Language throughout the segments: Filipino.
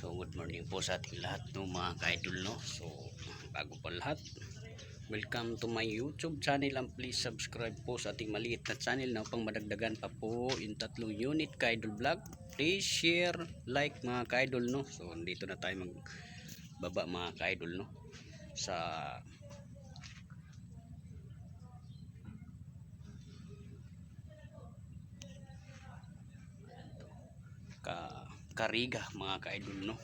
So good morning po sa ating lahat no mga ka-idol no. So bago pa lahat, welcome to my YouTube channel and please subscribe po sa ating maliit na channel na upang madagdagan pa po yung tatlong unit ka-idol vlog. Please share, like mga ka-idol no. So dito na tayo magbaba mga ka-idol no sa ka Kariga mga ka-idol no.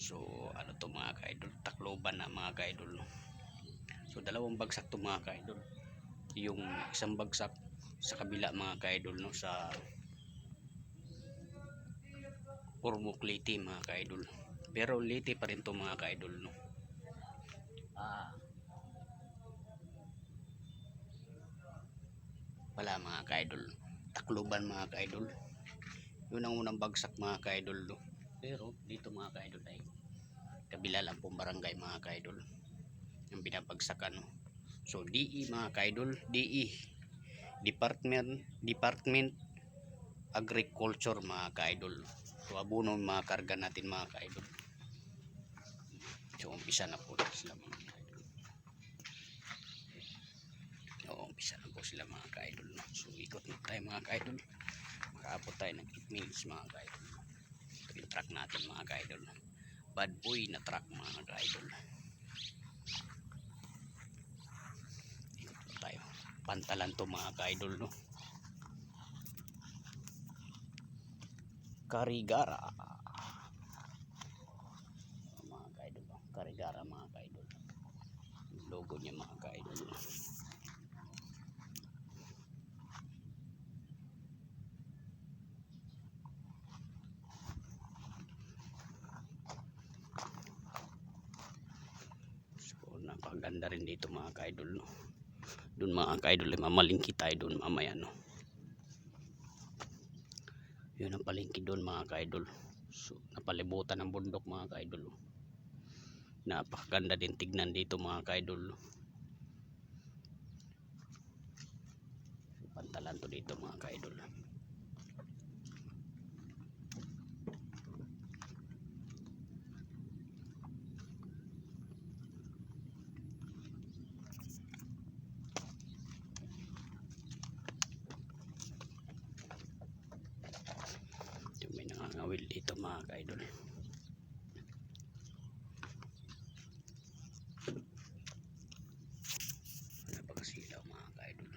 So ano to mga ka-idol, Tacloban na mga ka-idol no. So dalawang bagsak to mga ka-idol. Yung isang bagsak sa kabila mga ka-idol no sa Ormoc Leyte mga ka-idol. Pero Leyte pa rin to mga ka-idol no. Ah. Wala mga ka-idol. Tacloban mga ka-idol yun ang unang bagsak mga ka-idol no? pero dito mga ka-idol ay kabila lang pong barangay mga ka-idol yung binabagsakan no? so DE mga ka-idol DE Department Department Agriculture mga ka-idol so abuno mga karga natin mga ka-idol so umpisa na po sila mga ka-idol so umpisa na po sila mga ka-idol no? so ikot na tayo mga ka-idol makaabot tayo ng 8 minutes mga ka-idol. Ito yung truck natin mga ka-idol bad boy na truck mga ka-idol ikot tayo. Pantalan to mga ka-idol no? Karigara. Mga ka-idol? Karigara mga ka-idol. Logo niya mga ka-idol no? So, napakaganda rin dito mga ka-idol, no? Doon mga ka-idol, eh, mamalingki tayo doon mamaya, no? Yun ang palingki doon mga ka-idol. So, napalibutan ng bundok mga ka-idol. no? Napakaganda din tignan dito mga ka-idol. no? Pantalan to dito mga ka-idol. Ito may nangangawil dito mga ka-idol. Wala pa kasi ilaw mga ka-idol.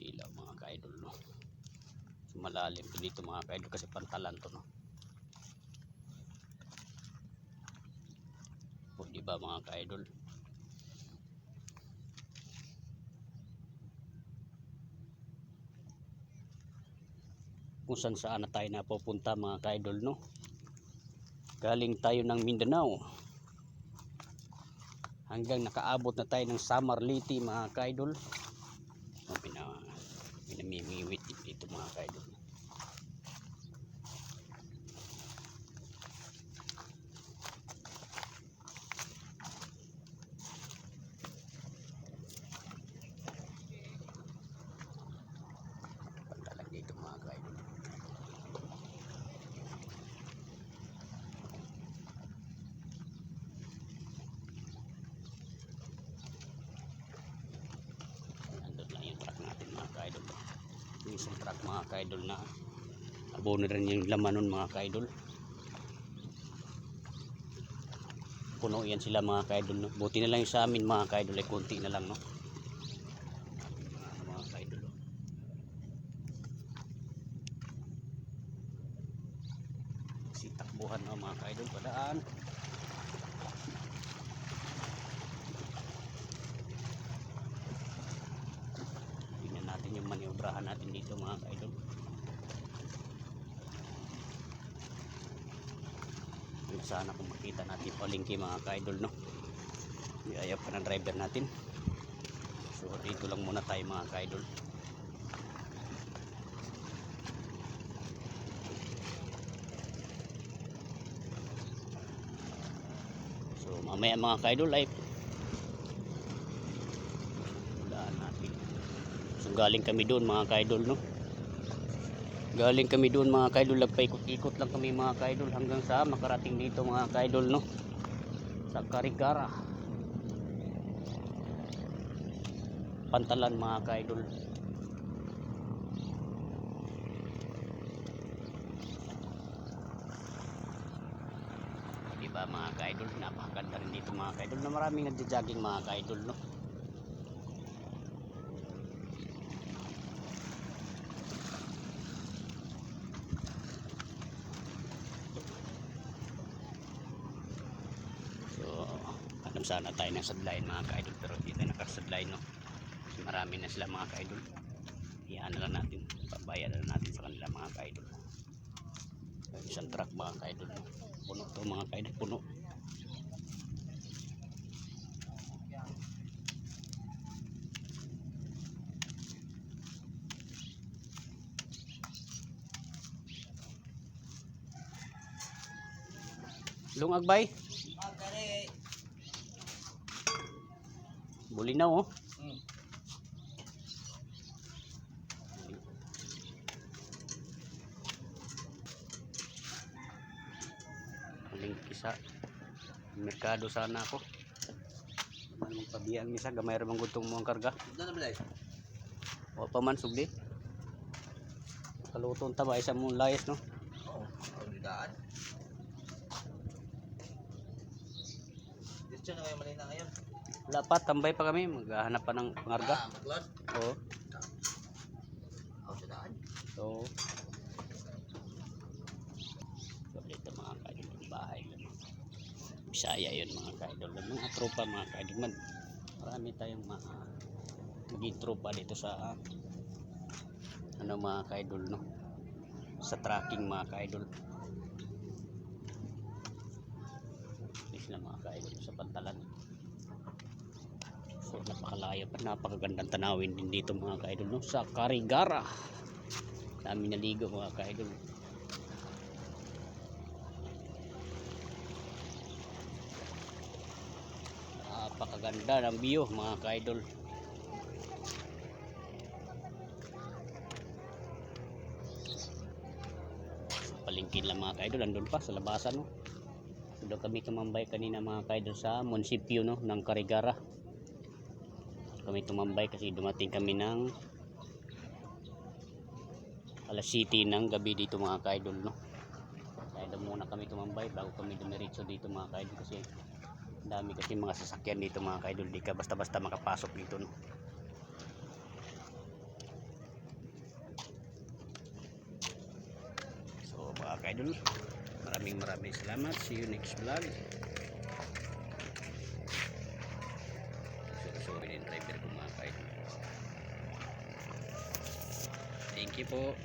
Ilaw mga ka-idol no. Malalim to dito mga ka-idol kasi pantalan to no. O di ba mga ka-idol? Kung saan saan na tayo napupunta mga ka-idol no. Galing tayo ng Mindanao. Hanggang nakaabot na tayo ng Samar Leyte mga ka-idol. O, pina, pinamimiwit dito mga ka-idol. Pantalag dito mga ka-idol. Nandun lang yung truck natin mga ka-idol. Yung isang truck mga ka-idol na abono rin yung laman nun mga ka-idol. Puno yan sila mga ka-idol. No? Buti na lang yung sa amin mga ka-idol ay konti na lang no. Mga ka-idol. oh. Si takbuhan no, mga ka-idol padaan. Tingnan natin yung maniobrahan natin dito mga ka-idol. na sana kung makita natin. Palingki mga kaidol no? Iayaw pa ng driver natin. So dito lang muna tayo mga kaidol. So mamaya mga kaidol ay wala natin. So galing kami doon mga kaidol no? Galing kami doon mga ka-idol, nagpaikot-ikot lang kami mga ka-idol hanggang sa makarating dito mga ka-idol no. Sa Karigara. Pantalan mga ka-idol. Diba mga ka-idol, napakaganda rin dito mga ka-idol na maraming nagja-jogging mga ka-idol no. So, sana tayo ng sadline mga ka-idol pero hindi tayo nakasadline no. Marami na sila mga ka-idol. Iyaan na lang natin, pabayaan na lang natin sa kanila mga ka-idol. Isang truck mga ka-idol. no. Puno to mga ka-idol, puno. Lungag bay? Buli na oh. Huling kisa. Merkado sana ako. Man mong pabiyang misa gamay ra man gutong mo ang karga. Wa pa man sugdi. Kaluton ta ba isa mong layas no? Oo. Ang daan. Diretso na kayo malina ngayon. Wala pa, tambay pa kami. Maghahanap pa ng pangarga. Ah, maglod. Oo. Ako sa daan. So, so dito mga kaidol ng bahay. Bisaya yun mga kaidol. Mga tropa mga kaidol. Man, marami tayong mga maging tropa dito sa ano mga kaidol no sa tracking mga kaidol Ito sila mga kaidol sa pantalan so napakalayo pa napakagandang tanawin din dito mga kaidol no? Sa Karigara. Dami naligo mga kaidol. Napakaganda ng view mga kaidol. Palingkin lang mga kaidol andun pa sa labasan no? Doon kami tumambay kanina mga kaidol sa munisipyo no ng Karigara kami tumambay kasi dumating kami ng alas city ng gabi dito mga kaidol no? Kaya muna kami tumambay bago kami dumiretso dito mga kaidol kasi dami kasi mga sasakyan dito mga kaidol. Di ka basta basta makapasok dito no? So mga kaidol maraming maraming salamat. See you next vlog you po